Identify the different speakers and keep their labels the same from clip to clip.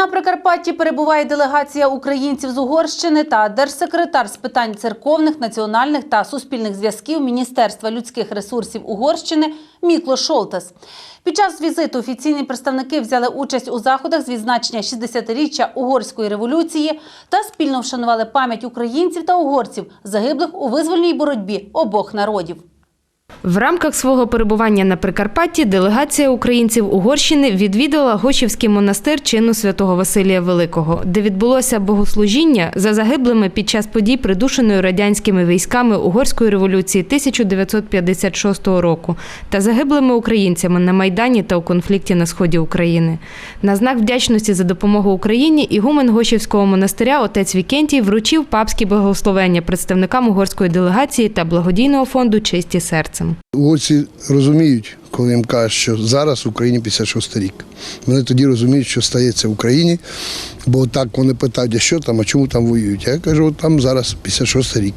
Speaker 1: На Прикарпатті перебуває делегація українців з Угорщини та держсекретар з питань церковних, національних та суспільних зв'язків Міністерства людських ресурсів Угорщини Мікло Шолтес. Під час візиту офіційні представники взяли участь у заходах з відзначення 60-річчя угорської революції та спільно вшанували пам'ять українців та угорців, загиблих у визвольній боротьбі обох народів.
Speaker 2: В рамках свого перебування на Прикарпатті делегація українців Угорщини відвідала Гошівський монастир чину святого Василія Великого, де відбулося богослужіння за загиблими під час подій, придушеної радянськими військами Угорської революції 1956 року та загиблими українцями на Майдані та у конфлікті на сході України. На знак вдячності за допомогу Україні ігумен Гошівського монастиря отець Вікентій вручив папські благословення представникам угорської делегації та благодійного фонду Чисті серцем.
Speaker 3: Угорці розуміють, коли їм кажуть, що зараз в Україні 56 рік. Вони тоді розуміють, що стається в Україні, бо так вони питають, а що там, а чому там воюють. Я кажу, от там зараз 56 рік,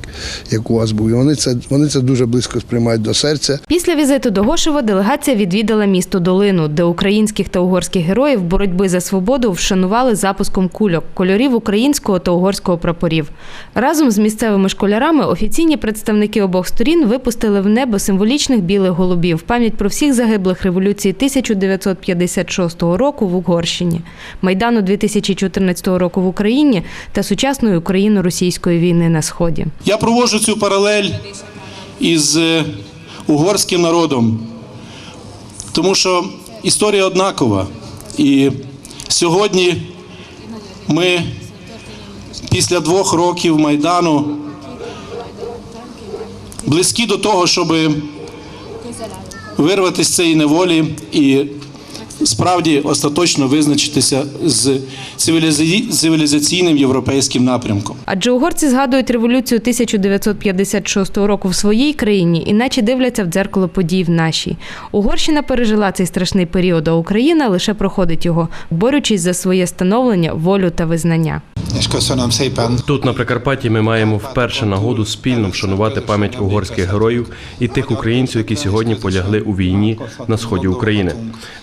Speaker 3: як у вас був. І вони це, вони це дуже близько сприймають до серця.
Speaker 2: Після візиту до Гошева делегація відвідала місто Долину, де українських та угорських героїв боротьби за свободу вшанували запуском кульок, кольорів українського та угорського прапорів. Разом з місцевими школярами офіційні представники обох сторін випустили в небо символічних білих голубів пам'ять про всіх загиблих революції 1956 року в Угорщині, Майдану 2014 року в Україні та сучасної україно-російської війни на сході.
Speaker 4: Я проводжу цю паралель із е, угорським народом, тому що історія однакова. І сьогодні ми після двох років Майдану близькі до того, щоб вирватися з цієї неволі і справді остаточно визначитися з цивілізаці- цивілізаційним європейським напрямком.
Speaker 2: Адже угорці згадують революцію 1956 року в своїй країні, іначе дивляться в дзеркало подій в нашій. Угорщина пережила цей страшний період, а Україна лише проходить його, борючись за своє становлення, волю та визнання.
Speaker 5: Тут на Прикарпатті ми маємо вперше нагоду спільно вшанувати пам'ять угорських героїв і тих українців, які сьогодні полягли у війні на сході України.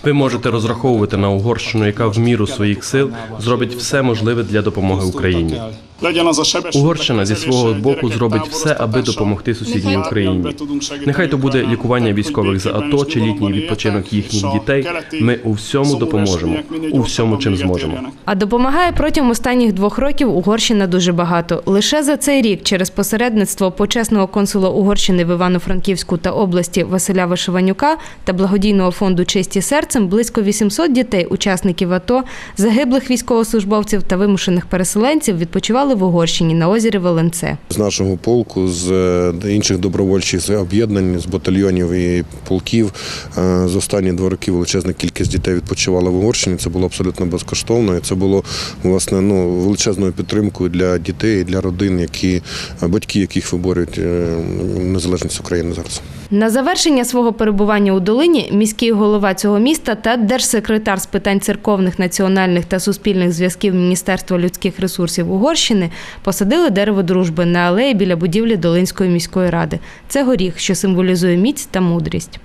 Speaker 5: Ви можете розраховувати на Угорщину, яка в міру своїх сил зробить все можливе для допомоги Україні. Угорщина зі свого боку зробить все, аби допомогти сусідній Україні. Нехай то буде лікування військових за АТО чи літній відпочинок їхніх дітей. Ми у всьому допоможемо, у всьому, чим зможемо.
Speaker 2: А допомагає протягом останніх двох років Угорщина дуже багато. Лише за цей рік через посередництво почесного консула Угорщини в Івано-Франківську та області Василя Вишиванюка та благодійного фонду Честі серцем близько 800 дітей, учасників АТО, загиблих військовослужбовців та вимушених переселенців відпочивали в Угорщині на озері Воленце.
Speaker 6: З нашого полку, з е, інших добровольчих об'єднань, з батальйонів і полків е, за останні два роки величезна кількість дітей відпочивала в Угорщині. Це було абсолютно безкоштовно. І це було власне ну величезною підтримкою для дітей, для родин, які батьки, яких виборюють е, незалежність України зараз.
Speaker 2: На завершення свого перебування у долині міський голова цього міста та держсекретар з питань церковних, національних та суспільних зв'язків Міністерства людських ресурсів Угорщини посадили дерево дружби на алеї біля будівлі Долинської міської ради. Це горіх, що символізує міць та мудрість.